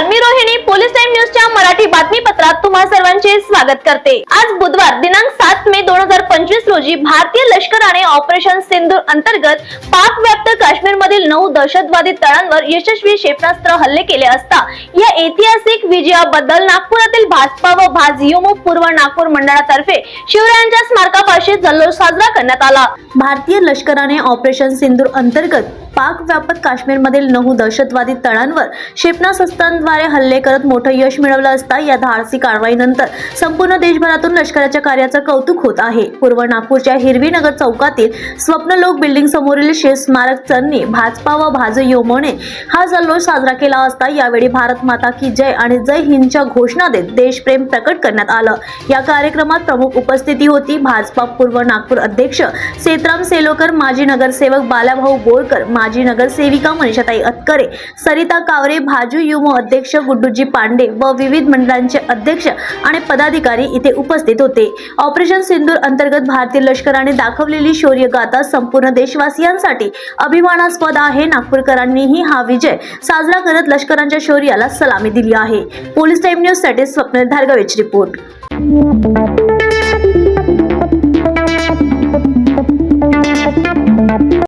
Rohini police time न्यूजच्या मराठी बातमीपत्रात तुम्हा सर्वांचे स्वागत करते. आज बुधवार दिनांक सात मे दोन हजार पंचवीस रोजी भारतीय लष्कराने ऑपरेशन सिंधूर अंतर्गत पाक व्याप्त काश्मीर मधील नऊ दहशतवादी तळांवर यशस्वी क्षेपणास्त्र हल्ले केले असता या ऐतिहासिक विजयाबद्दल नागपुरातील भाजपा व भाजयुमो पूर्व नागपूर मंडळातर्फे शिवरायांच्या स्मारकापाशी जल्लोष साजरा करण्यात आला. भारतीय लष्कराने ऑपरेशन सिंधूर अंतर्गत पाक व्यापक काश्मीरमधील नऊ दहशतवादी तळांवर क्षेपणास्त्रांद्वारे हल्ले करत मोठं यश मिळवलं असता या धाडसी कारवाईनंतर संपूर्ण देशभरातून लष्कराच्या कार्याचं कौतुक होत आहे. पूर्व नागपूरच्या हिरवी नगर चौकातील स्वप्नलोक बिल्डिंग समोरील शेष स्मारक चरणी भाजपा व भाजयोमोने हा जल्लोष साजरा केला असता यावेळी भारत माता की जय आणि जय हिंदच्या घोषणा देत देशप्रेम प्रकट करण्यात आलं. या कार्यक्रमात प्रमुख उपस्थिती होती भाजपा पूर्व नागपूर अध्यक्ष सेतराम सेलोकर माजी नगरसेवक बालाभाऊ बोरकर माजी नगरसेविका मनीषाताई अतकरे सरिता कावरे भाजू युमो अध्यक्ष गुड्डूजी पांडे व विविध मंडळांचे अध्यक्ष आणि पदाधिकारी इथे उपस्थित होते. ऑपरेशन सिंदूर अंतर्गत भारतीय लष्कराने दाखवलेली शौर्य गाथा संपूर्ण देशवासियांसाठी अभिमानास्पद आहे. नागपूरकरांनीही हा विजय साजरा करत लष्करांच्या शौर्याला सलामी दिली आहे. पोलीस टाइम न्यूजसाठी स्वप्नील रिपोर्ट.